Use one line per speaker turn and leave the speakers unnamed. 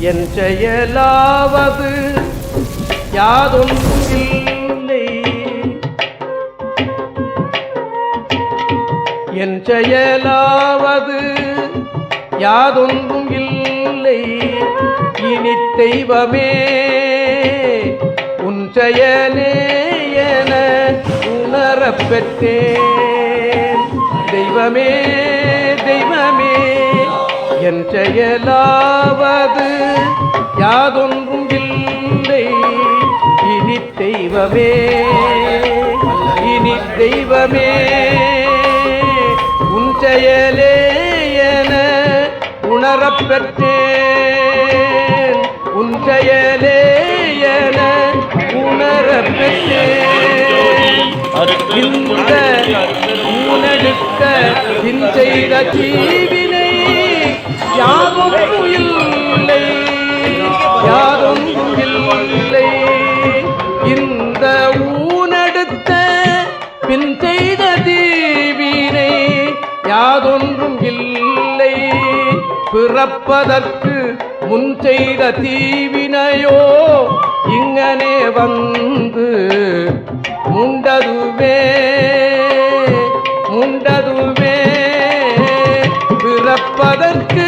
என் செயலாவது யாதொன்றும் இல்லை. என் செயலாவது யாதொன்றும் இல்லை. இனி தெய்வமே உன் செயலே என உணரப்பெற்றேன் தெய்வமே என் செயலாவது யாதொன்றும் இல்லை. இனி தெய்வமே இனி தெய்வமே. உன் செயலே என உணரப் உன் செயலே என உணரப் இந்த ஊனெடுக்க பின் செய்த தீவினை யாரும் இல்லை. யாரும் இல்லை. இந்த ஊனெடுத்த பின் செய்த தீவினை யாதொன்றும் இல்லை. பிறப்பதற்கு முன் செய்த தீவினையோ இங்கனே வந்து முண்டதுவே முண்டதுவே. பிறப்பதற்கு